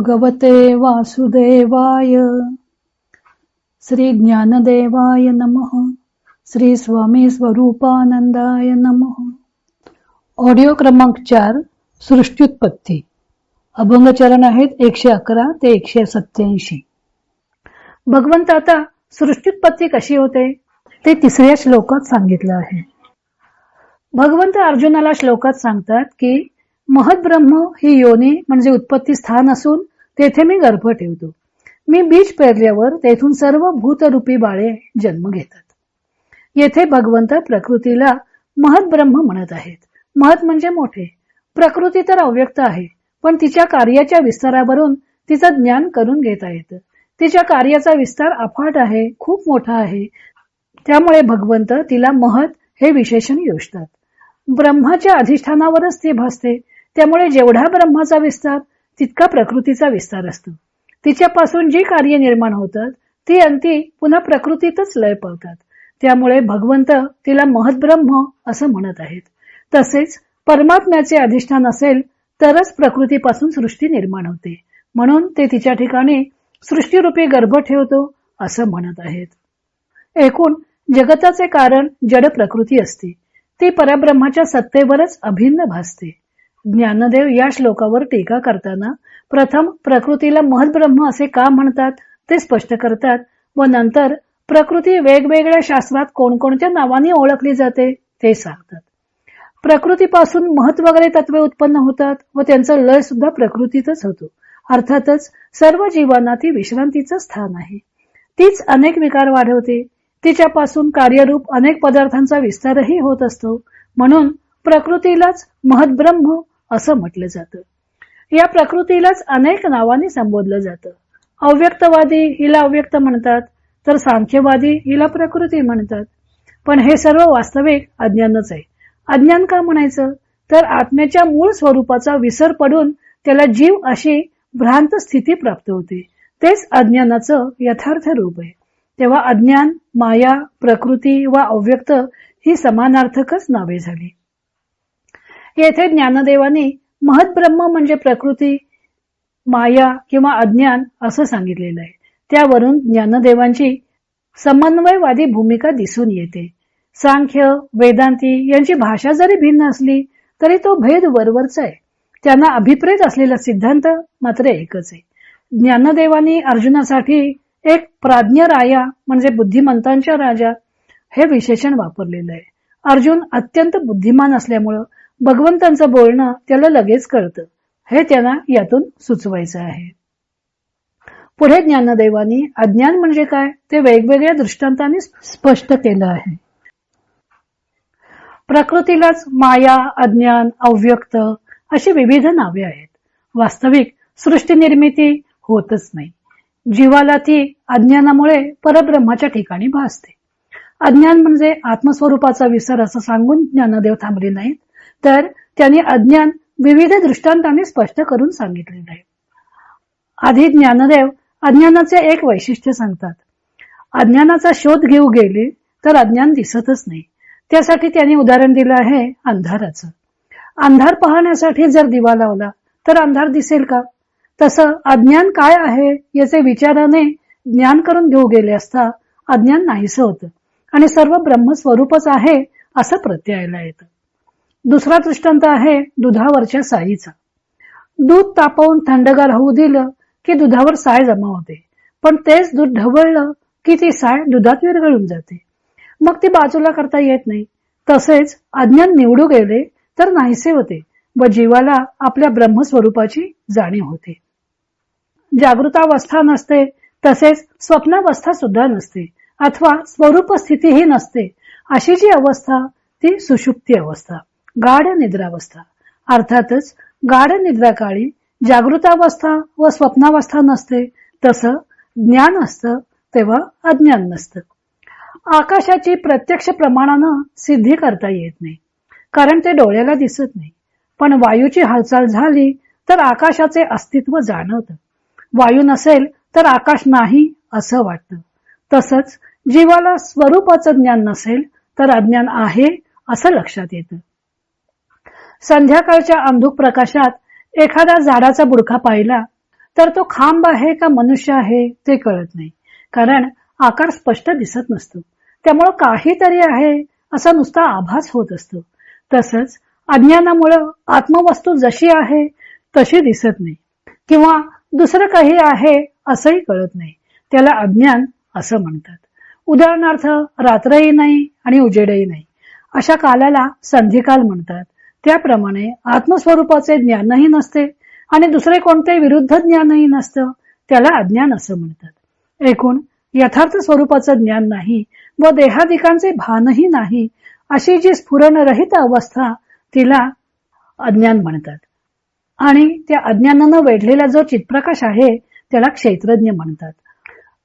भगवते वासुदेवाय. श्री ज्ञानदेवाय नमः. श्री स्वामी स्वरूपानंदाय नमः. ऑडिओ क्रमांक चार सृष्टीत्पत्ती. अभंगचरण आहेत एकशे अकरा ते एकशे सत्याऐंशी भगवंत आता सृष्ट्युत्पत्ती कशी होते? ते तिसऱ्या श्लोकात सांगितलं आहे. भगवंत अर्जुनाला श्लोकात सांगतात की महद्ब्रह्म ही योनी म्हणजे उत्पत्ती स्थान असून तेथे मी गर्भ ठेवतो. मी बीज पेरल्यावर तेथून सर्व भूतरूपी बाळे जन्म घेतात. येथे भगवंत प्रकृतीला महत ब्रह्म म्हणत आहेत. महत म्हणजे मोठे. प्रकृती तर अव्यक्त आहे पण तिच्या कार्याच्या विस्तारावरून तिचं ज्ञान करून घेता येतं. तिच्या कार्याचा विस्तार अफाट आहे खूप मोठा आहे. त्यामुळे भगवंत तिला महत हे विशेषण योजतात. ब्रह्माच्या अधिष्ठानावरच ती भासते. त्यामुळे जेवढा ब्रह्माचा विस्तार तितका प्रकृतीचा विस्तार असतो. तिच्यापासून जी कार्य निर्माण होतात ती अंती पुन्हा प्रकृतीतच लय पावतात त्यामुळे भगवंत तिला महद्ब्रह्म असं म्हणत आहेत. तसेच परमात्म्याचे अधिष्ठान असेल तरच प्रकृतीपासून सृष्टी निर्माण होते. म्हणून ते तिच्या ठिकाणी सृष्टीरूपी गर्भ ठेवतो असं म्हणत आहेत. एकूण जगताचे कारण जड प्रकृती असते. ती परब्रह्माच्या सत्तेवरच अभिन्न भासते. ज्ञानदेव या श्लोकावर टीका करताना प्रथम प्रकृतीला महत्ब्रह्म असे का म्हणतात ते स्पष्ट करतात व नंतर प्रकृती वेगवेगळ्या शास्त्रात कोणकोणत्या नावाने ओळखली जाते ते सांगतात. प्रकृतीपासून महत्त्व वगैरे तत्वे उत्पन्न होतात व त्यांचा लय सुद्धा प्रकृतीतच होतो. अर्थातच सर्व जीवांना ती विश्रांतीचं स्थान आहे. तीच अनेक विकार वाढवते. तिच्यापासून कार्यरूप अनेक पदार्थांचा विस्तारही होत असतो. म्हणून प्रकृतीलाच महद्ब्रह्म असं म्हटलं जातं. या प्रकृतीलाच अनेक नावाने संबोधलं जातं. अव्यक्तवादी हिला अव्यक्त म्हणतात तर सांख्यवादी हिला प्रकृती म्हणतात. पण हे सर्व वास्तविक अज्ञानच आहे. अज्ञान का म्हणायचं? तर आत्म्याच्या मूळ स्वरूपाचा विसर पडून त्याला जीव अशी भ्रांत स्थिती प्राप्त होते. तेच अज्ञानाचं यथार्थ रूप आहे. तेव्हा अज्ञान माया प्रकृती व अव्यक्त ही समानार्थकच नावे झाली. येथे ज्ञानदेवाने महत्ब्रह्म म्हणजे प्रकृती माया किंवा अज्ञान असं सांगितलेलं आहे. त्यावरून ज्ञानदेवांची समन्वयवादी भूमिका दिसून येते. सांख्य वेदांती यांची भाषा जरी भिन्न असली तरी तो भेद वरवरचा आहे. त्यांना अभिप्रेत असलेला सिद्धांत मात्र एकच आहे. ज्ञानदेवानी अर्जुनासाठी एक प्राज्ञ राया म्हणजे बुद्धिमंतांच्या राजा हे विशेषण वापरलेलं आहे. अर्जुन अत्यंत बुद्धिमान असल्यामुळं भगवंतांचं बोलणं त्याला लगेच कळतं. हे त्यांना यातून सुचवायचं आहे. पुढे ज्ञानदेवानी अज्ञान म्हणजे काय ते वेगवेगळ्या दृष्टांताने स्पष्ट केलं आहे. प्रकृतीलाच माया अज्ञान अव्यक्त अशी विविध नावे आहेत. वास्तविक सृष्टी निर्मिती होतच नाही. जीवाला ती अज्ञानामुळे परब्रह्माच्या ठिकाणी भासते. अज्ञान म्हणजे आत्मस्वरूपाचा विसर असं सांगून ज्ञानदेव थांबले नाहीत. तर त्यांनी अज्ञान विविध दृष्टांतांनी स्पष्ट करून सांगितलेलं आहे आधी ज्ञानदेव अज्ञानाचे एक वैशिष्ट्य सांगतात. अज्ञानाचा शोध घेऊ गेले तर अज्ञान दिसतच नाही. त्यासाठी त्यांनी उदाहरण दिलं आहे अंधाराचं. अंधार पाहण्यासाठी जर दिवा लावला तर अंधार दिसेल का? तसं अज्ञान काय आहे याचे विचाराने ज्ञान करून घेऊ गेले असता अज्ञान नाहीसं होतं आणि सर्व ब्रह्मस्वरूपच आहे असं प्रत्ययाला येतं. दुसरा दृष्टांत आहे दुधावरच्या साईचा. दूध तापवून थंडगार होऊ दिलं की दुधावर साय जमा होते. पण तेच दूध ढवळलं की ती साय दुधात विरघळून जाते. मग ती बाजूला करता येत नाही. तसेच अज्ञान निवडू गेले तर नाहीसे होते व जीवाला आपल्या ब्रह्मस्वरूपाची जाणीव होते. जागृतावस्था नसते तसेच स्वप्नावस्था सुद्धा नसते अथवा स्वरूप स्थितीही नसते अशी जी अवस्था ती सुषुप्ती अवस्था. गाढ निद्रावस्था. अर्थातच गाढ निद्राकाळी जागृतावस्था व स्वप्नावस्था नसते. तसं ज्ञान असतं तेव्हा अज्ञान नसतं. आकाशाची प्रत्यक्ष प्रमाणानं सिद्धी करता येत नाही. कारण ते डोळ्याला दिसत नाही. पण वायूची हालचाल झाली तर आकाशाचे अस्तित्व जाणवतं. वायू नसेल तर आकाश नाही असं वाटतं. तसंच जीवाला स्वरूपाचं ज्ञान नसेल तर अज्ञान आहे असं लक्षात येतं. संध्याकाळच्या अंधुक प्रकाशात एखादा झाडाचा बुडखा पाहिला तर तो खांब आहे का मनुष्य आहे ते कळत नाही. कारण आकार स्पष्ट दिसत नसतो. त्यामुळं काहीतरी आहे असा नुसता आभास होत असतो. तसंच अज्ञानामुळं आत्मवस्तू जशी आहे तशी दिसत नाही. किंवा दुसरं काही आहे असंही कळत नाही. त्याला अज्ञान असं म्हणतात. उदाहरणार्थ रात्रही नाही आणि उजेडही नाही. अशा कालाला संधिकाल म्हणतात. त्याप्रमाणे आत्मस्वरूपाचे ज्ञानही नसते आणि दुसरे कोणते विरुद्ध ज्ञानही नसतं त्याला अज्ञान असं म्हणतात. एकूण यथार्थ स्वरूपाचं ज्ञान नाही व देहादिकांचे भानही नाही अशी जी स्फुरणरहित अवस्था तिला अज्ञान म्हणतात. आणि त्या अज्ञानानं वेढलेला जो चितप्रकाश आहे त्याला क्षेत्रज्ञ म्हणतात.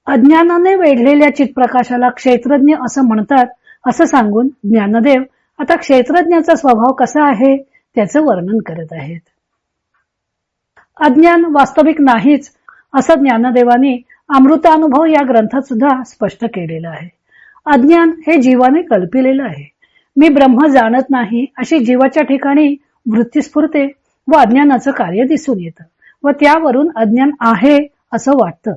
अज्ञानाने वेढलेल्या चितप्रकाशाला क्षेत्रज्ञ असं म्हणतात असं सांगून ज्ञानदेव आता क्षेत्रज्ञाचा स्वभाव कसा आहे त्याचं वर्णन करत आहेत. अज्ञान वास्तविक नाहीच असं ज्ञानदेवाने अमृतानुभव या ग्रंथात सुद्धा स्पष्ट केलेलं आहे. अज्ञान हे जीवाने कल्पिलेलं आहे. मी ब्रह्म जाणत नाही अशी जीवाच्या ठिकाणी वृत्ती स्फुरते व अज्ञानाचं कार्य दिसून येतं व त्यावरून अज्ञान आहे असं वाटतं.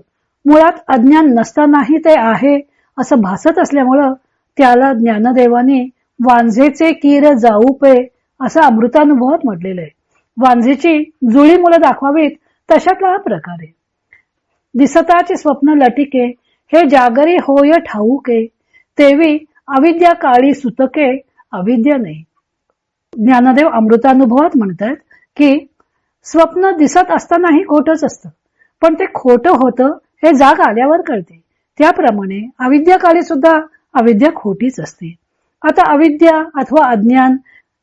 मुळात अज्ञान नसतानाही ते आहे असं भासत असल्यामुळं त्याला ज्ञानदेवाने वांझेचे कीर जाऊ पे असं अमृतानुभवात म्हटलेलं आहे. वांझेची जुळी मुलं दाखवावीत तशातला हा प्रकार आहे. दिसताचे स्वप्न लटिके हे जागरी होय ठाऊके तेवी अविद्या काळी सुतके अविद्या नाही. ज्ञानदेव अमृतानुभवात म्हणतात की स्वप्न दिसत असतानाही खोटच असतं. पण ते खोटं होतं हे जाग आल्यावर कळते. त्याप्रमाणे अविद्या काळी सुद्धा अविद्या खोटीच असते. आता अविद्या अथवा अज्ञान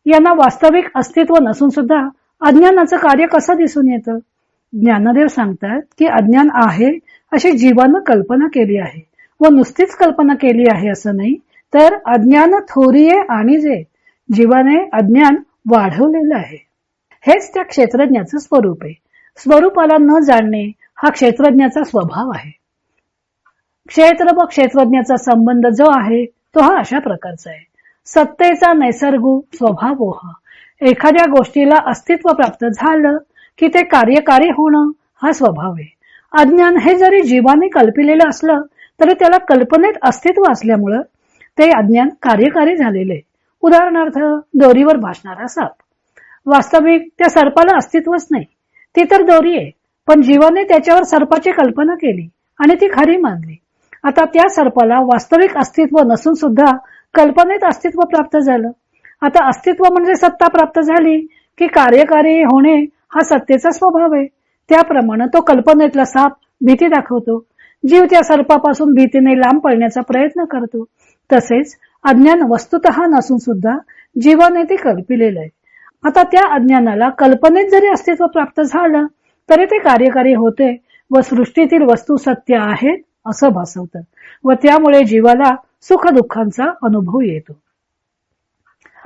यांना वास्तविक अस्तित्व नसून सुद्धा अज्ञानाचं कार्य कसं दिसून येतं? ज्ञानदेव सांगतात की अज्ञान आहे अशी जीवानं कल्पना केली आहे व नुसतीच कल्पना केली आहे असं नाही तर अज्ञान थोरीये आणि जे जीवाने अज्ञान वाढवलेलं आहे. हेच त्या क्षेत्रज्ञाचं स्वरूप आहे. स्वरूपाला न जाणणे हा क्षेत्रज्ञाचा स्वभाव आहे. क्षेत्र व क्षेत्रज्ञाचा संबंध जो आहे तो हा अशा प्रकारचा आहे. सत्तेचा नैसर्ग स्वभाव हा एखाद्या गोष्टीला अस्तित्व प्राप्त झालं की ते कार्यकारी होणं हा स्वभाव आहे. अज्ञान हे जरी जीवाने कल्पिलेलं असलं तरी त्याला कल्पनेत अस्तित्व असल्यामुळं ते अज्ञान कार्यकारी झालेले उदाहरणार्थ दोरीवर भासणारा साप. वास्तविक त्या सर्पाला अस्तित्वच नाही. ती तर दोरी आहे पण जीवाने त्याच्यावर सर्पाची कल्पना केली आणि ती खरी मानली. आता त्या सर्पाला वास्तविक अस्तित्व नसून सुद्धा कल्पनेत अस्तित्व प्राप्त झालं. आता अस्तित्व म्हणजे सत्ता प्राप्त झाली की कार्यकारी होणे हा सत्तेचा स्वभाव आहे. त्याप्रमाणे तो कल्पनेतला साप भीती दाखवतो. जीव त्या सर्पापासून भीतीने लांब पळण्याचा प्रयत्न करतो. तसेच अज्ञान वस्तुत नसून सुद्धा जीवाने ते कल्पिलेलं आहे. आता त्या अज्ञानाला कल्पनेत जरी अस्तित्व प्राप्त झालं तरी ते कार्यकारी होते व सृष्टीतील वस्तू सत्य आहेत असं भासवतं व त्यामुळे जीवाला सुख दुःखांचा अनुभव येतो.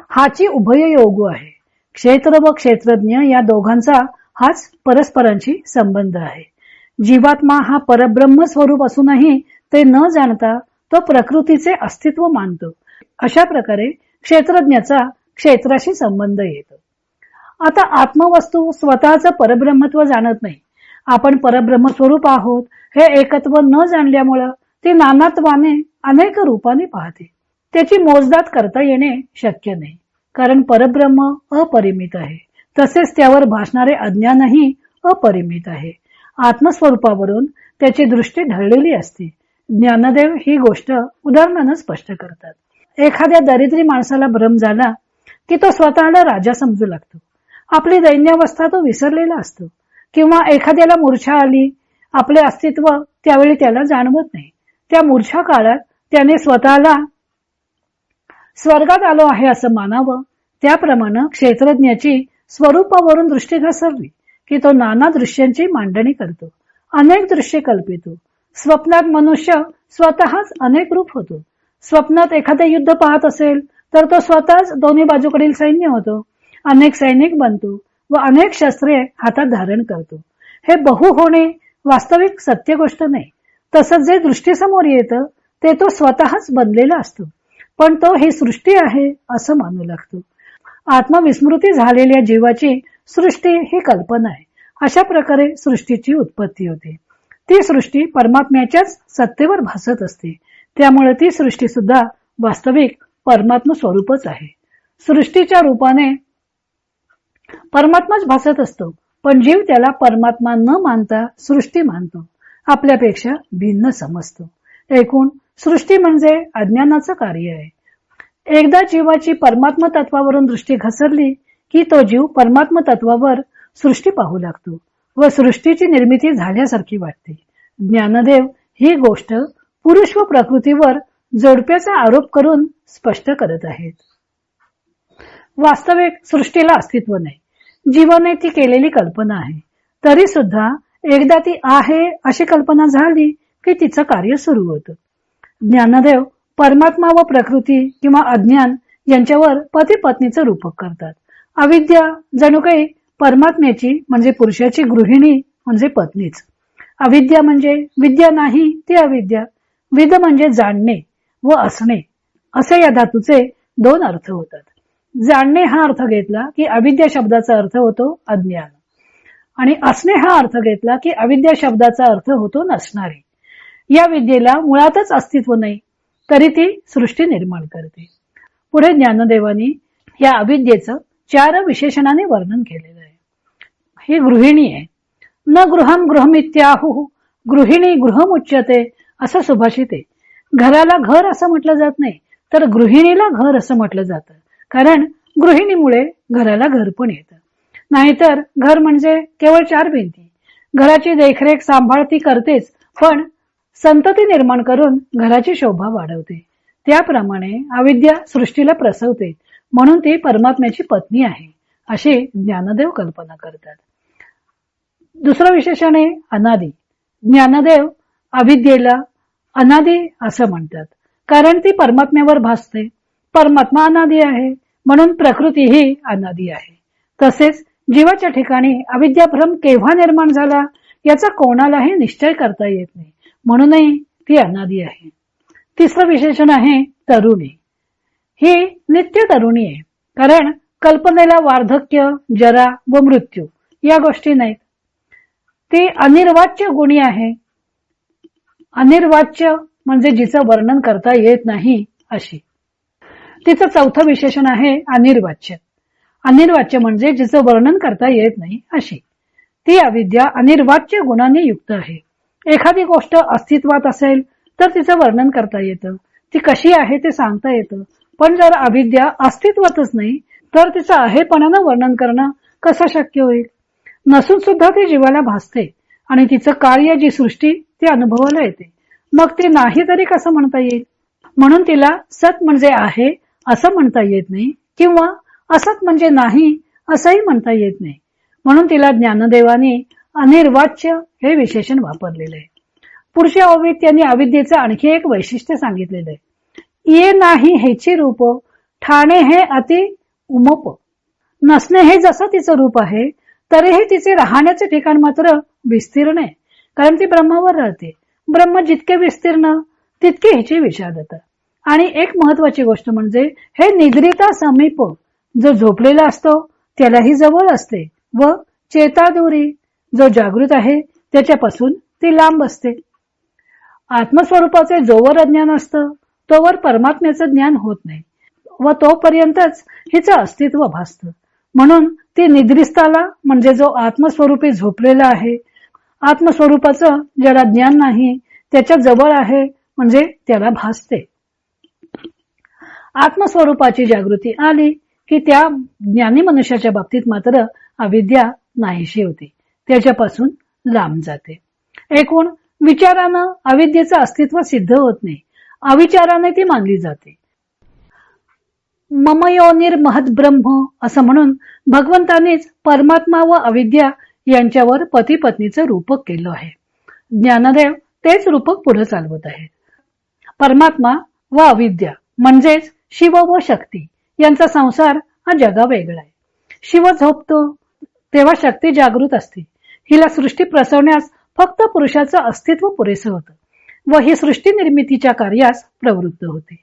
हाची उभय योग आहे. क्षेत्र व क्षेत्रज्ञ या दोघांचा हाच परस्परांशी संबंध आहे. जीवात्मा हा परब्रह्म स्वरूप असूनही ते न जाणता तो प्रकृतीचे अस्तित्व मानतो. अशा प्रकारे क्षेत्रज्ञाचा क्षेत्राशी संबंध येतो. आता आत्मवस्तू स्वतःच परब्रह्मत्व जाणत नाही. आपण परब्रह्म स्वरूप आहोत हे एकत्व न जाणल्यामुळं ती नानात्वाने अनेक रूपाने पाहते. त्याची मोजदात करता येणे शक्य नाही. कारण परब्रह्म अपरिमित आहे. तसेच त्यावर भासणारे अज्ञानही अपरिमित आहे. आत्मस्वरूपावरून त्याची दृष्टी ढळलेली असते. ज्ञानदेव ही गोष्ट उदाहरणानं स्पष्ट करतात. एखाद्या दरिद्री माणसाला भ्रम झाला की तो स्वतःला राजा समजू लागतो. आपली दैन्यावस्था तो विसरलेला असतो. किंवा एखाद्याला मूर्छा आली आपले अस्तित्व त्यावेळी त्याला जाणवत नाही. त्या मूर्छा काळात त्याने स्वतःला स्वर्गात आलो आहे असं मानावं त्याप्रमाणे क्षेत्रज्ञाची स्वरूपावरून दृष्टी घसरली की तो नाना दृश्यांची मांडणी करतो अनेक दृश्य कल्पितो. स्वप्नात मनुष्य स्वतःच अनेक रूप होतो. स्वप्नात एखादे युद्ध पाहत असेल तर तो स्वतःच दोन्ही बाजूकडील सैन्य होतो. अनेक सैनिक बनतो. व अनेक शस्त्रे हातात धारण करतो. हे बहु होणे वास्तविक सत्य गोष्ट नाही. तसंच जे दृष्टीसमोर येतं ते तो स्वतःच बनलेला असतो. पण तो ही सृष्टी आहे असं मानू लागतो. आत्मविस्मृती झालेल्या जीवाची सृष्टी ही कल्पना आहे. अशा प्रकारे सृष्टीची उत्पत्ती होते. ती सृष्टी परमात्म्याच्याच सत्तेवर भासत असते. त्यामुळे ती सृष्टी सुद्धा वास्तविक परमात्म स्वरूपच आहे. सृष्टीच्या रूपाने परमात्माच भासत असतो. पण जीव त्याला परमात्मा न मानता सृष्टी मानतो. आपल्यापेक्षा भिन्न समजतो. एकूण सृष्टी म्हणजे अज्ञानाचं कार्य आहे. एकदा जीवाची परमात्म तत्वावरून दृष्टी घसरली की तो जीव परमात्म तत्वावर सृष्टी पाहू लागतो व सृष्टीची निर्मिती झाल्यासारखी वाटते. ज्ञानदेव ही गोष्ट पुरुष व प्रकृतीवर जोडप्याचा आरोप करून स्पष्ट करत आहेत. वास्तविक सृष्टीला अस्तित्व नाही. जीवाने ती केलेली कल्पना आहे. तरी सुद्धा एकदा ती आहे अशी कल्पना झाली की तिचं कार्य सुरू होतं. ज्ञानदेव परमात्मा व प्रकृती किंवा अज्ञान यांच्यावर पती पत्नीचं रूपक करतात. अविद्या जणू काही परमात्म्याची म्हणजे पुरुषाची गृहिणी म्हणजे पत्नीच. अविद्या म्हणजे विद्या नाही ती अविद्या. विद म्हणजे जाणणे व असणे. असे या धातूचे दोन अर्थ होतात. जाणणे हा अर्थ घेतला की अविद्या शब्दाचा अर्थ होतो अज्ञान. आणि असणे हा अर्थ घेतला की अविद्या शब्दाचा अर्थ होतो नसणारे. या विद्येला मुळातच अस्तित्व नाही तरी ती सृष्टी निर्माण करते. पुढे ज्ञानदेवानी या अविद्येचं चार विशेषणाने वर्णन केलेलं आहे. ही गृहिणी आहे. न गृहम गृहमित्याहु गृहिणी गृहम उच्यते असं सुभाषित आहे. घराला घर असं म्हटलं जात नाही तर गृहिणीला घर असं म्हटलं जातं. कारण गृहिणीमुळे घराला घर पण येतं. नाहीतर घर म्हणजे केवळ चार भिंती. घराची देखरेख सांभाळ ती करतेच पण संतती निर्माण करून घराची शोभा वाढवते. त्याप्रमाणे अविद्या सृष्टीला प्रसवते म्हणून ती परमात्म्याची पत्नी आहे अशी ज्ञानदेव कल्पना करतात. दुसरं विशेषण आहे अनादी. ज्ञानदेव अविद्येला अनादी असं म्हणतात कारण ती परमात्म्यावर भासते. परमात्मा अनादी आहे. म्हणून प्रकृती ही अनादी आहे. तसेच जीवाच्या ठिकाणी अविद्याभ्रम केव्हा निर्माण झाला याचा कोणालाही निश्चय करता येत नाही. म्हणूनही ती अनादी आहे. तिसरं विशेषण आहे तरुणी. ही नित्य तरुणी आहे. कारण कल्पनेला वार्धक्य जरा व मृत्यू या गोष्टी नाहीत. ती अनिर्वाच्य गुणी आहे. अनिर्वाच्य म्हणजे जिचं वर्णन करता येत नाही अशी. तिचं चौथं विशेषण आहे अनिर्वाच्य. अनिर्वाच्य म्हणजे जिचं वर्णन करता येत नाही अशी ती अविद्या अनिर्वाच्य गुणांनी युक्त आहे. एखादी गोष्ट अस्तित्वात असेल तर तिचं वर्णन करता येतं. ती कशी आहे ते सांगता येतं. पण जर अविद्या अस्तित्वातच नाही तर तिचं आहेपणानं वर्णन करणं कसं शक्य होईल? नसून सुद्धा ती जीवाला भासते आणि तिचं कार्य जी सृष्टी ती अनुभवाला येते. मग ती नाही तरी कसं म्हणता येईल? म्हणून तिला सत म्हणजे आहे असं म्हणता येत नाही किंवा असत म्हणजे नाही असंही म्हणता येत नाही. म्हणून तिला ज्ञानदेवाने अनिर्वाच्य हे विशेषण वापरलेलं आहे. पुढच्या ओवीत त्यांनी अविद्येचं आणखी एक वैशिष्ट्य सांगितलेलं आहे. ये नाही हेची रूप ठाणे हे अति उमप. नसणे हे जसं तिचं रूप आहे तरीही तिचे राहण्याचे ठिकाण मात्र विस्तीर्ण आहे. कारण ती ब्रह्मावर राहते. ब्रह्म जितके विस्तीर्ण तितकी हिची विषादता आणि एक महत्वाची गोष्ट म्हणजे हे निद्रिता समीप जो झोपलेला असतो त्यालाही जवळ असते व चेतादुरी जो जागृत आहे त्याच्यापासून ती लांब असते. आत्मस्वरूपाचे जोवर अज्ञान असतं तोवर परमात्म्याचं ज्ञान होत नाही व तोपर्यंतच हिचं अस्तित्व भासतं. म्हणून ती निद्रिस्ताला म्हणजे जो आत्मस्वरूपी झोपलेला आहे आत्मस्वरूपाचं ज्याला ज्ञान नाही त्याच्याजवळ आहे म्हणजे त्याला भासते. आत्मस्वरूपाची जागृती आली की त्या ज्ञानी मनुष्याच्या बाबतीत मात्र अविद्या नाहीशी होते. त्याच्यापासून लांब जाते. एकूण विचारानं अविद्येचं अस्तित्व सिद्ध होत नाही. अविचाराने ती मानली जाते. ममयोनिर महत ब्रह्म असं म्हणून भगवंतानेच परमात्मा व अविद्या यांच्यावर पती पत्नीचं रूपक केलं आहे. ज्ञानदेव तेच रूपक पुढे चालवत आहेत. परमात्मा व अविद्या म्हणजेच शिव व शक्ती. यांचा संसार हा जगा वेगळा आहे. शिव झोपतो तेव्हा शक्ती जागृत असते. हिला सृष्टी प्रसवण्यास फक्त पुरुषाचं अस्तित्व पुरेसं होतं व ही सृष्टी निर्मितीच्या कार्यास प्रवृत्त होते.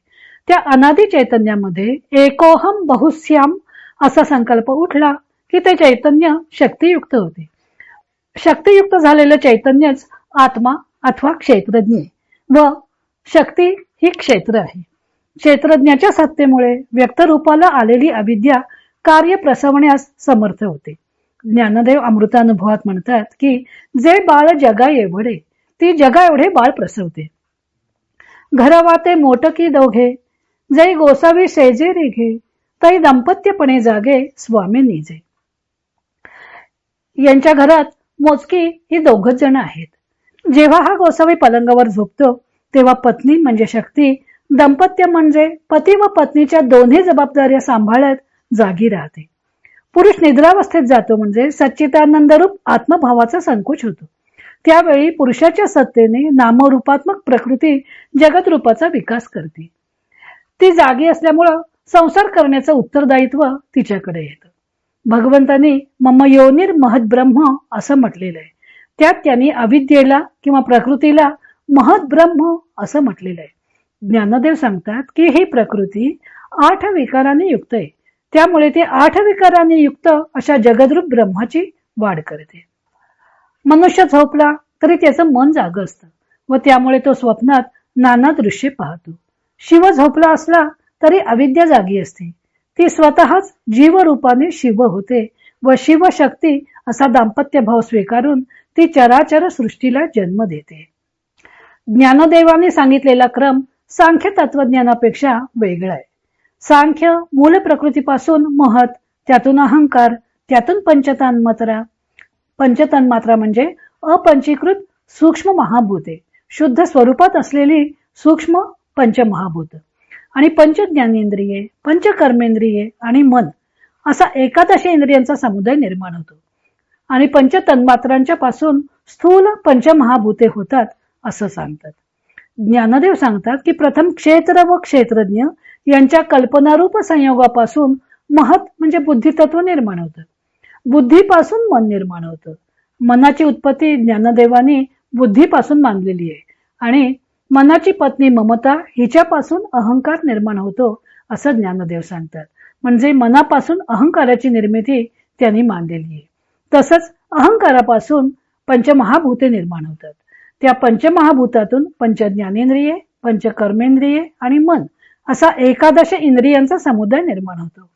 त्या अनादी चैतन्यामध्ये एकोहम बहुश्याम असा संकल्प उठला की ते चैतन्य शक्तियुक्त होते. शक्तियुक्त झालेलं चैतन्यच आत्मा अथवा क्षेत्रज्ञ व शक्ती ही क्षेत्र आहे. क्षेत्रज्ञाच्या सत्तेमुळे व्यक्तरूपाला आलेली अविद्या कार्य प्रसवण्यास समर्थ होते. ज्ञानदेव अमृतानुभवात म्हणतात की जे बाळ जगा एवढे ती जगा एवढे बाळ प्रसवते. घरवाते मोटकी दोघे जै गोसावी शेजे घे तै दाम्पत्यपणे जागे स्वामी निजे. यांच्या घरात मोजकी ही दोघच जण आहेत. जेव्हा हा गोसावी पलंगावर झोपतो तेव्हा पत्नी म्हणजे शक्ती दाम्पत्य म्हणजे पती व पत्नीच्या दोन्ही जबाबदाऱ्या सांभाळत जागी राहते. पुरुष निद्रावस्थेत जातो म्हणजे सच्चितानंदरूप आत्मभावाचा संकोच होतो. त्यावेळी पुरुषाच्या सत्तेने नामरूपात्मक प्रकृती जगतरूपाचा विकास करते. ती जागी असल्यामुळं संसार करण्याचं उत्तरदायित्व तिच्याकडे येतं. भगवंतांनी मम योनिर महत ब्रह्म असं म्हटलेलं आहे. त्यात त्यांनी अविद्येला किंवा प्रकृतीला महत ब्रह्म असं म्हटलेलं आहे. ज्ञानदेव सांगतात की ही प्रकृती आठ विकाराने युक्त आहे. त्यामुळे ती आठ विकाराने युक्त अशा जगद्रूप ब्रह्माची वाढ करते. मनुष्य झोपला तरी त्याचं मन जाग असतं व त्यामुळे तो स्वप्नात नाना दृश्ये पाहतो. शिव झोपला असला तरी अविद्या जागी असते. ती स्वतःच जीवरूपाने शिव होते व शिवशक्ती असा दाम्पत्य भाव स्वीकारून ती चराचर सृष्टीला जन्म देते. ज्ञानदेवाने सांगितलेला क्रम सांख्य तत्वज्ञानापेक्षा वेगळं आहे. सांख्य मूल प्रकृतीपासून महत त्यातून अहंकार त्यातून पंचतान पंचतान्मात्रा. पंचतन्मात्रा म्हणजे अपंचीकृत सूक्ष्म महाभूते. शुद्ध स्वरूपात असलेली सूक्ष्म पंचमहाभूत. आणि पंच ज्ञानेंद्रिये पंच कर्मेंद्रिये आणि मन असा एकादशी इंद्रियांचा समुदाय निर्माण होतो. आणि पंच तन्मात्रांच्या पासून स्थूल पंचमहाभूते होतात असं सांगतात. ज्ञानदेव सांगतात की प्रथम क्षेत्र व क्षेत्रज्ञ यांच्या कल्पनारूप संयोगापासून महत म्हणजे बुद्धितत्व निर्माण होतं. बुद्धीपासून मन निर्माण होतं. मनाची उत्पत्ती ज्ञानदेवाने बुद्धीपासून मानलेली आहे. आणि मनाची पत्नी ममता हिच्यापासून अहंकार निर्माण होतो असं ज्ञानदेव सांगतात. म्हणजे मनापासून अहंकाराची निर्मिती त्यांनी मानलेली आहे. तसंच अहंकारापासून पंचमहाभूते निर्माण होतात. त्या पंचमहाभूतातून पंच ज्ञानेंद्रिये पंच कर्मेंद्रिये आणि मन असा एकादश इंद्रियांचा समुदाय निर्माण होतो.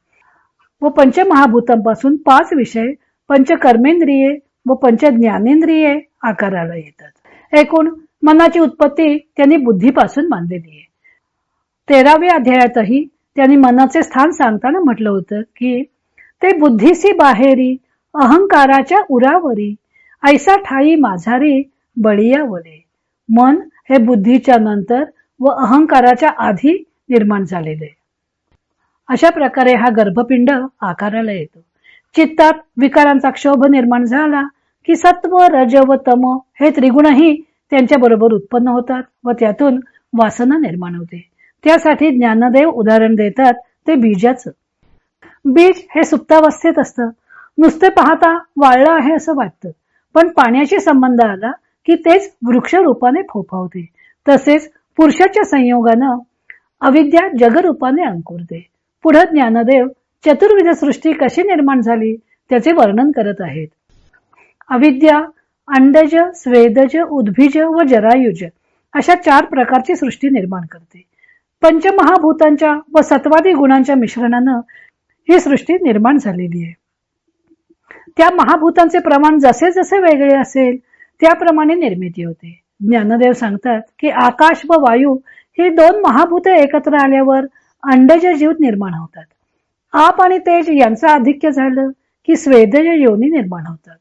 व पंचमहाभूतांपासून पाच विषय पंचकर्मेंद्रिये व पंच ज्ञानेंद्रिये आकाराला येतात. एकूण मनाची उत्पत्ती त्यांनी बुद्धीपासून मानलेली आहे. तेराव्या अध्यायातही त्यांनी मनाचे स्थान सांगताना म्हटलं होतं की ते बुद्धीसी बाहेरी अहंकाराच्या उरावरी ऐसा ठाई माझारी बळीयावरे मन हे बुद्धीच्या नंतर व अहंकाराच्या आधी निर्माण झालेले. अशा प्रकारे हा गर्भपिंड आकाराला येतो. चित्तात विकारांचा क्षोभ निर्माण झाला की सत्व रज व तम हे त्रिगुणही त्यांच्या बरोबर उत्पन्न होतात व त्यातून वासना निर्माण होते. त्यासाठी ज्ञानदेव उदाहरण देतात ते बीजाचं. बीज हे सुप्तावस्थेत असतं. नुसते पाहता वाळलं आहे असं वाटतं. पण पाण्याशी संबंध आला की तेच वृक्ष रूपाने फोफावते तसेच पुरुषाच्या संयोगानं अविद्या जगरूपाने अंकुरते. पुढे ज्ञानदेव चतुर्विध सृष्टी कशी निर्माण झाली त्याचे वर्णन करत आहेत. अविद्या अंडज स्वेदज उद्भिज व जरायुज अशा चार प्रकारची सृष्टी निर्माण करते. पंचमहाभूतांच्या व सत्वादी गुणांच्या मिश्रणानं ही सृष्टी निर्माण झालेली आहे. त्या महाभूतांचे प्रमाण जसे जसे वेगळे असेल त्याप्रमाणे निर्मिती होते. ज्ञानदेव सांगतात की आकाश व वायू ही दोन महाभूते एकत्र आल्यावर अंडज जीव निर्माण होतात. आप आणि तेज यांचं आधिक्य झालं की स्वेदज योनी निर्माण होतात.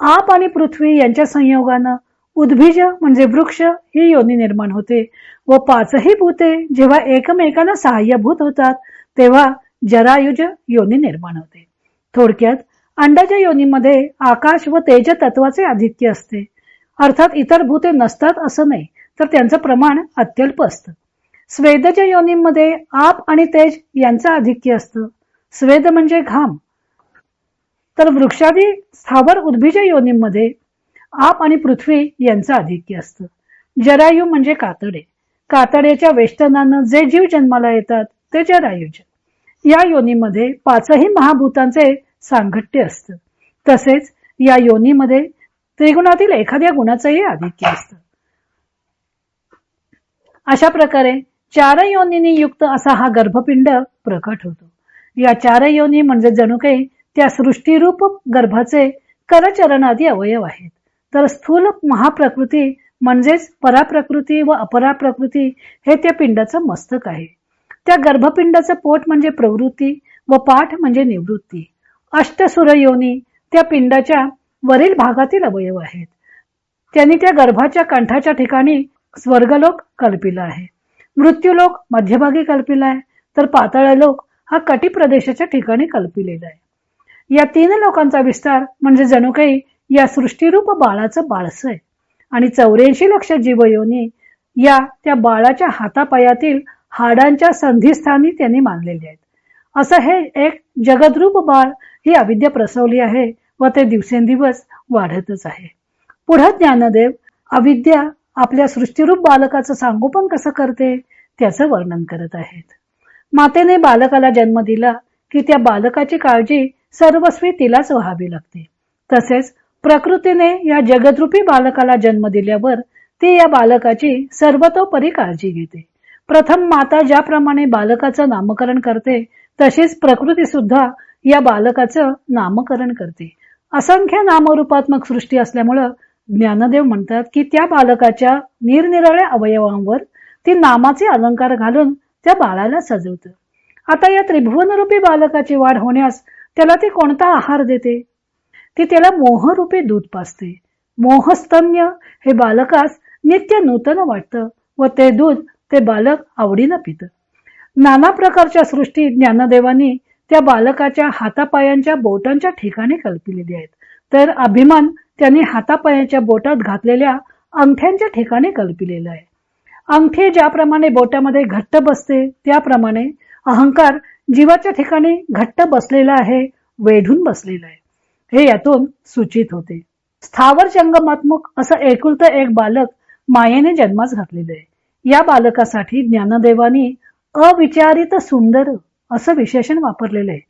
आप आणि पृथ्वी यांच्या संयोगानं उद्भिज म्हणजे वृक्ष ही योनी निर्माण होते व पाचही भूते जेव्हा एकमेकांना सहाय्यभूत होतात तेव्हा जरायुज योनी निर्माण होते. थोडक्यात अंडाच्या योनीमध्ये आकाश व तेज तत्वाचे आधिक्य असते. अर्थात इतर भूते नसतात असं नाही तर त्यांचं प्रमाण अत्यल्प असतं. स्वेदच्या योनीमध्ये आप आणि तेज यांचं आधिक्य असतं. स्वेद म्हणजे घाम. तर वृक्षादी स्थावर उद्भिज योनीमध्ये आप आणि पृथ्वी यांचं आधिक्य असतं. जरायू म्हणजे कातडे. कातड्याच्या वेष्टनानं जे जीव जन्माला येतात ते जरायुज या योनीमध्ये पाचही महाभूतांचे सांगट्य असतं. तसेच या योनीमध्ये त्रिगुणातील एखाद्या गुणाचंही आधिक्य असतं. अशा प्रकारे चार योनींनी युक्त असा हा गर्भपिंड प्रकट होतो. या चार योनी म्हणजे जणू काही त्या सृष्टीरूप गर्भाचे करचरणादी अवयव आहेत. तर स्थूल महाप्रकृती म्हणजेच पराप्रकृती व अपराप्रकृती हे त्या पिंडाचं मस्तक आहे. त्या गर्भपिंडाचं पोट म्हणजे प्रवृत्ती व पाठ म्हणजे निवृत्ती. अष्टसुर योनी त्या पिंडाच्या वरील भागातील अवयव आहेत. त्यांनी त्या गर्भाच्या कंठाच्या ठिकाणी स्वर्गलोक कल्पिला आहे. मृत्यूलोक मध्यभागी कल्पिला आहे. तर पाताळ लोक हा कटी प्रदेशाच्या ठिकाणी कल्पिलेला आहे. या तीन लोकांचा विस्तार म्हणजे जणू काही या सृष्टीरूप बाळाचं बाळस आहे. आणि चौऱ्याऐंशी लक्ष जीवयोनी या त्या बाळाच्या हातापायातील हाडांच्या संधिस्थानी त्यांनी मानलेले आहेत. असं हे एक जगद्रूप बाळ ही अविद्या प्रसवली आहे. व ते दिवसेंदिवस वाढतच आहे. पुढे ज्ञानदेव अविद्या आपल्या सृष्टीरूप बालकाचं सांगोपन कसं करते त्याचं वर्णन करत आहेत. मातेने बालकाला जन्म दिला की त्या बालकाची काळजी सर्वस्वी तिलाच व्हावी लागते. तसेच प्रकृतीने या जगद्रूपी बालकाला जन्म दिल्यावर ती या बालकाची सर्वतोपरी काळजी घेते. प्रथम माता ज्याप्रमाणे बालकाचं नामकरण करते तशीच प्रकृती सुद्धा या बालकाचं नामकरण करते. असंख्य नामरूपात्मक सृष्टी असल्यामुळं ज्ञानदेव म्हणतात की त्या बालकाच्या निरनिराळ्या अवयवांवर ती नामाचे अलंकार घालून त्या बाळाला सजवतं. आता या त्रिभुवनरूपी बालकाची वाढ होण्यास त्याला ती कोणता आहार देते? ती त्याला मोहरूपी दूध पाजते. मोहस्तन्य हे बालकास नित्य नूतन वाटतं व ते दूध ते बालक आवडीनं पितं. नाना प्रकारच्या सृष्टी ज्ञानदेवानी त्या बालकाच्या हातापायांच्या बोटांच्या ठिकाणी कल्पिलेली आहेत. तर अभिमान त्यांनी हातापायाच्या बोटात घातलेल्या अंगठ्यांच्या ठिकाणी कल्पिलेला आहे. अंगठी ज्याप्रमाणे बोटामध्ये घट्ट बसते त्याप्रमाणे अहंकार जीवाच्या ठिकाणी घट्ट बसलेला आहे वेढून बसलेला आहे. हे यातून सूचित होते. स्थावर जंगमात्मक असं एकुलतं एक बालक मायेने जन्मास घातलेलं आहे. या बालकासाठी ज्ञानदेवानी अविचारित सुंदर असं विशेषण वापरलेलं आहे.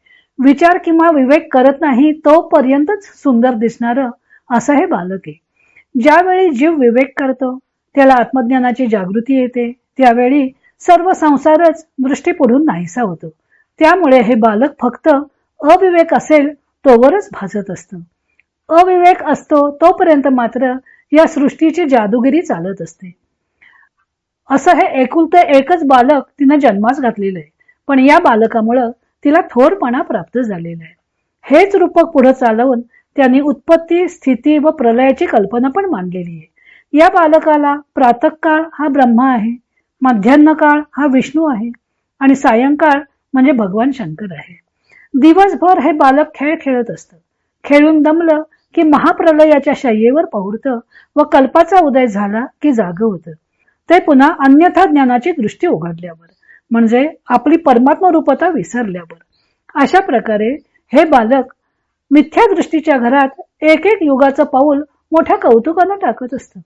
विचार किंवा विवेक करत नाही तोपर्यंतच सुंदर दिसणार असं हे बालक आहे. ज्यावेळी जीव विवेक करतो त्याला आत्मज्ञानाची जागृती येते त्यावेळी सर्व संसारच दृष्टी पुढून नाहीसा होतो. त्यामुळे हे बालक फक्त अविवेक असेल तोवरच भासत असतं. अविवेक असतो तोपर्यंत मात्र या सृष्टीची जादूगिरी चालत असते. असं हे एकुलतं एकच बालक तिनं जन्मास घातलेलं आहे. पण या बालकामुळं तिला थोरपणा प्राप्त झालेला आहे. हेच रूपक पुढे चालवून त्यांनी उत्पत्ती स्थिती व प्रलयाची कल्पना पण मांडलेली आहे. या बालकाला प्रातकाळ हा ब्रह्मा आहे मध्यान्ह काळ हा विष्णू आहे आणि सायंकाळ म्हणजे भगवान शंकर आहे. दिवसभर हे बालक खेळ खेळत असतं. खेळून दमलं की महाप्रलयाच्या शय्येवर पहुडतं व कल्पाचा उदय झाला की जाग होतं. ते पुन्हा अन्यथा ज्ञानाची दृष्टी उघडल्यावर. म्हणजे आपली परमात्मा रूपता विसरल्यावर. अशा प्रकारे हे बालक मिथ्या दृष्टीच्या घरात एक एक युगाचं पाऊल मोठ्या कौतुकानं टाकत असतं.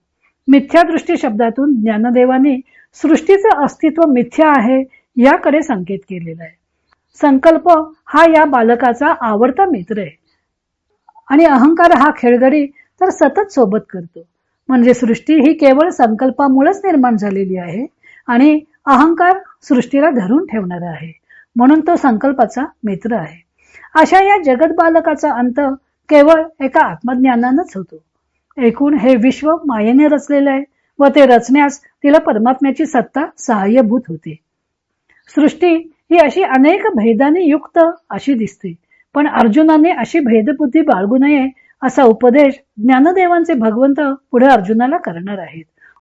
मिथ्या दृष्टी शब्दातून ज्ञानदेवाने सृष्टीचं अस्तित्व मिथ्या आहे याकडे संकेत केलेला आहे. संकल्प हा या बालकाचा आवडता मित्र आहे. आणि अहंकार हा खेळगडी तर सतत सोबत करतो. म्हणजे सृष्टी ही केवळ संकल्पामुळेच निर्माण झालेली आहे आणि अहंकार सृष्टीला धरून ठेवणारा आहे. म्हणून तो संकल्पाचा मित्र आहे. अशा या जगत बालकाचा अंत केवळ एका आत्मज्ञानानच होतो. एकूण हे विश्व मायेने रचलेलं आहे व ते रचण्यास तिला परमात्म्याची सत्ता सहाय्यभूत होते. सृष्टी ही अशी अनेक भेदाने युक्त अशी दिसते. पण अर्जुनाने अशी भेदबुद्धी बाळगू नये असा उपदेश ज्ञानदेवांचे भगवंत पुढे अर्जुनाला करणार आहेत.